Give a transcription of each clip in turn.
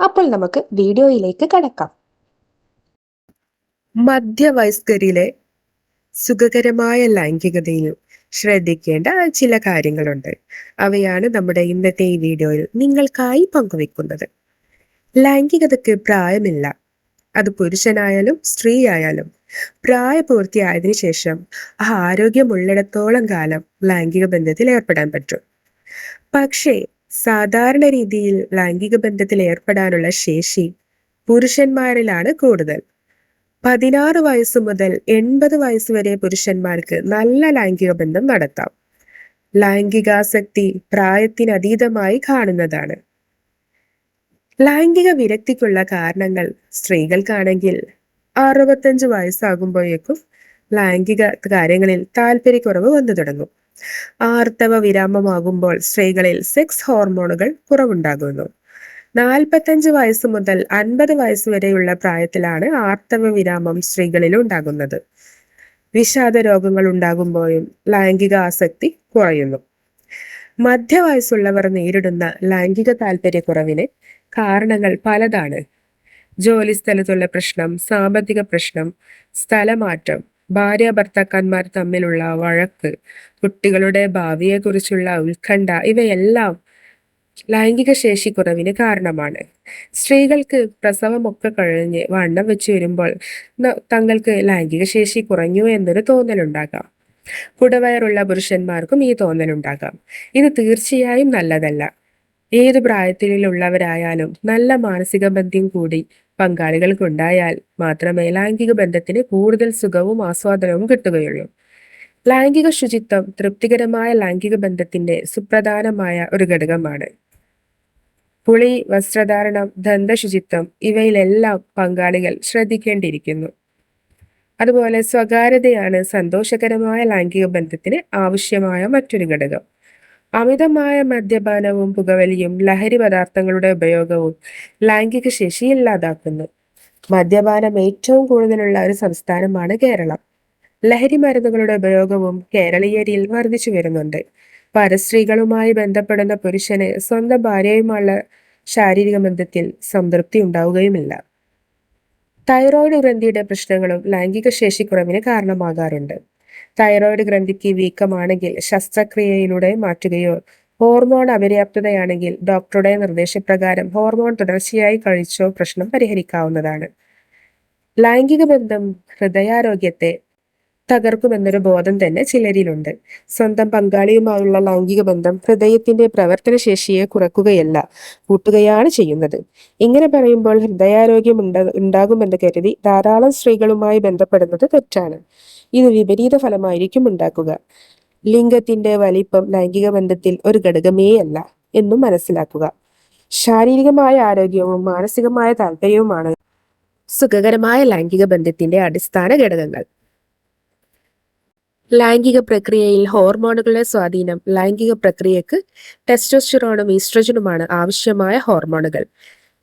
അപ്പോൾ നമുക്ക് വീഡിയോയിലേക്ക് കടക്കാം. മധ്യവയസ്കരിലെ സുഖകരമായ ലൈംഗികതയിൽ ശ്രദ്ധിക്കേണ്ട ചില കാര്യങ്ങളുണ്ട്. അവയാണ് നമ്മുടെ ഇന്നത്തെ ഈ വീഡിയോയിൽ നിങ്ങൾക്കായി പങ്കുവെക്കുന്നത് ലൈംഗികതയ്ക്ക് പ്രായമില്ല. അത് പുരുഷനായാലും സ്ത്രീ ആയാലും പ്രായപൂർത്തിയായതിനു ശേഷം ആരോഗ്യമുള്ളിടത്തോളം കാലം ലൈംഗിക ബന്ധത്തിൽ ഏർപ്പെടാൻ പറ്റും. പക്ഷേ സാധാരണ രീതിയിൽ ലൈംഗിക ബന്ധത്തിൽ ഏർപ്പെടാനുള്ള ശേഷി പുരുഷന്മാരിലാണ് കൂടുതൽ. പതിനാറ് വയസ്സ് മുതൽ എൺപത് വയസ്സ് വരെ പുരുഷന്മാർക്ക് നല്ല ലൈംഗിക ബന്ധം നടത്താം. ലൈംഗികാസക്തി പ്രായത്തിനതീതമായി കാണുന്നതാണ്. ലൈംഗിക വിരക്തിക്കുള്ള കാരണങ്ങൾ സ്ത്രീകൾക്കാണെങ്കിൽ അറുപത്തഞ്ച് വയസ്സാകുമ്പോഴേക്കും ലൈംഗിക കാര്യങ്ങളിൽ താല്പര്യക്കുറവ് വന്നു തുടങ്ങും. ആർത്തവ വിരാമമാകുമ്പോൾ സ്ത്രീകളിൽ സെക്സ് ഹോർമോണുകൾ കുറവുണ്ടാകുന്നു. നാൽപ്പത്തഞ്ച് വയസ്സ് മുതൽ അൻപത് വയസ്സ് വരെയുള്ള പ്രായത്തിലാണ് ആർത്തവ വിരാമം സ്ത്രീകളിൽ ഉണ്ടാകുന്നത്. വിഷാദ രോഗങ്ങൾ ഉണ്ടാകുമ്പോഴും ലൈംഗിക ആസക്തി കുറയുന്നു. മധ്യവയസ്സുള്ളവർ നേരിടുന്ന ലൈംഗിക താല്പര്യക്കുറവിന് കാരണങ്ങൾ പലതാണ്. ജോലി സ്ഥലത്തുള്ള പ്രശ്നം സാമ്പത്തിക പ്രശ്നം സ്ഥലമാറ്റം ഭാര്യ ഭർത്താക്കന്മാർ തമ്മിലുള്ള വഴക്ക് കുട്ടികളുടെ ഭാവിയെക്കുറിച്ചുള്ള ഉത്കണ്ഠ ഇവയെല്ലാം ലൈംഗിക ശേഷി കുറവിന് കാരണമാണ്. സ്ത്രീകൾക്ക് പ്രസവമൊക്കെ കഴിഞ്ഞ് വണ്ണം വെച്ച് വരുമ്പോൾ തങ്ങൾക്ക് ലൈംഗിക ശേഷി കുറഞ്ഞു എന്നൊരു തോന്നലുണ്ടാകാം. കുടവയറുള്ള പുരുഷന്മാർക്കും ഈ തോന്നലുണ്ടാകാം. ഇത് തീർച്ചയായും നല്ലതല്ല. ഏത് പ്രായത്തിലുള്ളവരായാലും നല്ല മാനസിക ബന്ധം കൂടി പങ്കാളികൾക്കുണ്ടായാൽ മാത്രമേ ലൈംഗിക ബന്ധത്തിന് കൂടുതൽ സുഖവും ആസ്വാദനവും കിട്ടുകയുള്ളൂ. ലൈംഗിക ശുചിത്വം തൃപ്തികരമായ ലൈംഗിക ബന്ധത്തിന്റെ സുപ്രധാനമായ ഒരു ഘടകമാണ്. പുളി വസ്ത്രധാരണം ദന്തശുചിത്വം ഇവയിലെല്ലാം പങ്കാളികൾ ശ്രദ്ധിക്കേണ്ടിയിരിക്കുന്നു. അതുപോലെ സ്വകാര്യതയാണ് സന്തോഷകരമായ ലൈംഗിക ബന്ധത്തിന് ആവശ്യമായ മറ്റൊരു ഘടകം. അമിതമായ മദ്യപാനവും പുകവലിയും ലഹരി പദാർത്ഥങ്ങളുടെ ഉപയോഗവും ലൈംഗിക ശേഷി ഇല്ലാതാക്കുന്നു. മദ്യപാനം ഏറ്റവും കൂടുതലുള്ള ഒരു സംസ്ഥാനമാണ് കേരളം. ലഹരി മരുന്നുകളുടെ ഉപയോഗവും കേരളീയരിൽ വർദ്ധിച്ചു വരുന്നുണ്ട്. പരസ്ത്രീകളുമായി ബന്ധപ്പെടുന്ന പുരുഷന് സ്വന്തം ഭാര്യയുമുള്ള ശാരീരിക ബന്ധത്തിൽ സംതൃപ്തി ഉണ്ടാവുകയുമില്ല. തൈറോയിഡ് ഗ്രന്ഥിയുടെ പ്രശ്നങ്ങളും ലൈംഗിക ശേഷിക്കുറവിന് കാരണമാകാറുണ്ട്. തൈറോയിഡ് ഗ്രന്ഥിക്ക് വീക്കമാണെങ്കിൽ ശസ്ത്രക്രിയയിലൂടെ മാറ്റുകയോ ഹോർമോൺ അപര്യാപ്തതയാണെങ്കിൽ ഡോക്ടറുടെ നിർദ്ദേശപ്രകാരം ഹോർമോൺ തുടർച്ചയായി കഴിച്ചോ പ്രശ്നം പരിഹരിക്കാവുന്നതാണ്. ലൈംഗിക ബന്ധം ഹൃദയാരോഗ്യത്തെ തകർക്കുമെന്നൊരു ബോധം തന്നെ ചിലരിലുണ്ട്. സ്വന്തം പങ്കാളിയുമായുള്ള ലൈംഗിക ബന്ധം ഹൃദയത്തിന്റെ പ്രവർത്തനശേഷിയെ കുറക്കുകയല്ല കൂട്ടുകയാണ് ചെയ്യുന്നത്. ഇങ്ങനെ പറയുമ്പോൾ ഹൃദയാരോഗ്യം ഉണ്ട ഉണ്ടാകുമെന്ന് കരുതി ധാരാളം സ്ത്രീകളുമായി ബന്ധപ്പെടുന്നത് തെറ്റാണ്. ഇത് വിപരീത ഫലമായിരിക്കും ഉണ്ടാക്കുക. ലിംഗത്തിന്റെ വലിപ്പം ലൈംഗിക ബന്ധത്തിൽ ഒരു ഘടകമേ അല്ല എന്നും മനസ്സിലാക്കുക. ശാരീരികമായ ആരോഗ്യവും മാനസികമായ താല്പര്യവുമാണ് സുഖകരമായ ലൈംഗിക ബന്ധത്തിന്റെ അടിസ്ഥാന ഘടകങ്ങൾ. ലൈംഗിക പ്രക്രിയയിൽ ഹോർമോണുകളുടെ സ്വാധീനം ലൈംഗിക പ്രക്രിയക്ക് ടെസ്റ്റോസ്റ്റിറോണും ഈസ്ട്രജനുമാണ് ആവശ്യമായ ഹോർമോണുകൾ.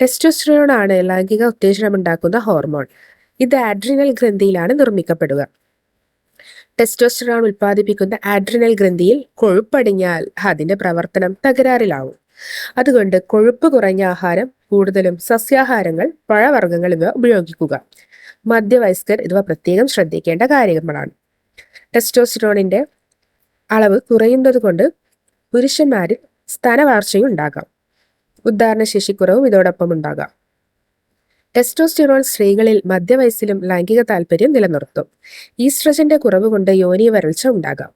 ടെസ്റ്റോസ്റ്റിറോണാണ് ലൈംഗിക ഉത്തേജനമുണ്ടാക്കുന്ന ഹോർമോൺ. ഇത് ആഡ്രിനൽ ഗ്രന്ഥിയിലാണ് നിർമ്മിക്കപ്പെടുക. ടെസ്റ്റോസ്റ്ററോൺ ഉൽപ്പാദിപ്പിക്കുന്ന ആഡ്രിനൽ ഗ്രന്ഥിയിൽ കൊഴുപ്പടിഞ്ഞാൽ അതിന്റെ പ്രവർത്തനം തകരാറിലാവും. അതുകൊണ്ട് കൊഴുപ്പ് കുറഞ്ഞ ആഹാരം കൂടുതലും സസ്യാഹാരങ്ങൾ പഴവർഗങ്ങൾ ഇവ ഉപയോഗിക്കുക. മധ്യവയസ്കർ ഇവ പ്രത്യേകം ശ്രദ്ധിക്കേണ്ട കാര്യങ്ങളാണ്. ടെസ്റ്റോസ്റ്ററോണിന്റെ അളവ് കുറയുന്നത് കൊണ്ട് പുരുഷന്മാരിൽ സ്ഥനവാർച്ചയും ഉണ്ടാകാം ഉദ്ധാരണശേഷിക്കുറവും ഇതോടൊപ്പം ഉണ്ടാകാം. ടെസ്റ്റോസ്റ്റിറോൺ സ്ത്രീകളിൽ മധ്യവയസ്സിലും ലൈംഗിക താല്പര്യം നിലനിർത്തും. ഈസ്ട്രജന്റെ കുറവ് കൊണ്ട് യോനി വരൾച്ച ഉണ്ടാകാം.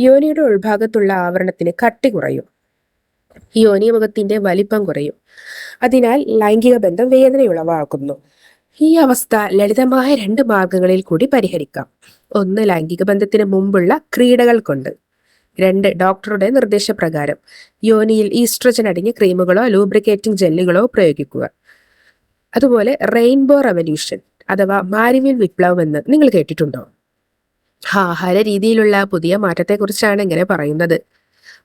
യോനിയുടെ ഉൾഭാഗത്തുള്ള ആവരണത്തിന് കട്ടി കുറയും. യോനി മുഖത്തിന്റെ വലിപ്പം കുറയും. അതിനാൽ ലൈംഗിക ബന്ധം വേദനയുളവാക്കുന്നു. ഈ അവസ്ഥ ലളിതമായ രണ്ട് മാർഗങ്ങളിൽ കൂടി പരിഹരിക്കാം. ഒന്ന് ലൈംഗിക ബന്ധത്തിന് മുമ്പുള്ള ക്രീഡകൾ കൊണ്ട്. രണ്ട് ഡോക്ടറുടെ നിർദ്ദേശപ്രകാരം യോനിയിൽ ഈസ്ട്രജൻ അടങ്ങിയ ക്രീമുകളോ ലൂബ്രിക്കേറ്റിംഗ് ജെല്ലുകളോ പ്രയോഗിക്കുക. അതുപോലെ റെയിൻബോ റവല്യൂഷൻ അഥവാ മാരിവിൽ വിപ്ലവം എന്ന് നിങ്ങൾ കേട്ടിട്ടുണ്ടോ? ആഹാര രീതിയിലുള്ള പുതിയ മാറ്റത്തെക്കുറിച്ചാണ് ഇങ്ങനെ പറയുന്നത്.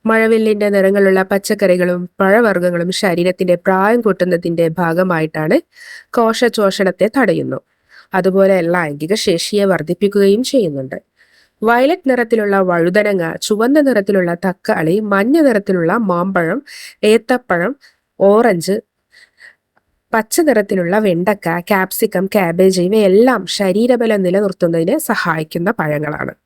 മഴവില്ലിന്റെ നിറങ്ങളുള്ള പച്ചക്കറികളും പഴവർഗങ്ങളും ശരീരത്തിന്റെ പ്രായം കൂട്ടുന്നതിന്റെ ഭാഗമായിട്ടാണ് കോശചോഷണത്തെ തടയുന്നു. അതുപോലെ ലൈംഗിക ശേഷിയെ വർദ്ധിപ്പിക്കുകയും ചെയ്യുന്നുണ്ട്. വയലറ്റ് നിറത്തിലുള്ള വഴുതനങ്ങ ചുവന്ന നിറത്തിലുള്ള തക്കാളി മഞ്ഞ നിറത്തിലുള്ള മാമ്പഴം ഏത്തപ്പഴം ഓറഞ്ച് പച്ച നിറത്തിലുള്ള വെണ്ടക്ക കാപ്സിക്കം കാബേജ് ഇവയെല്ലാം ശരീരബലം നിലനിർത്തുന്നതിന് സഹായിക്കുന്ന പഴങ്ങളാണ്.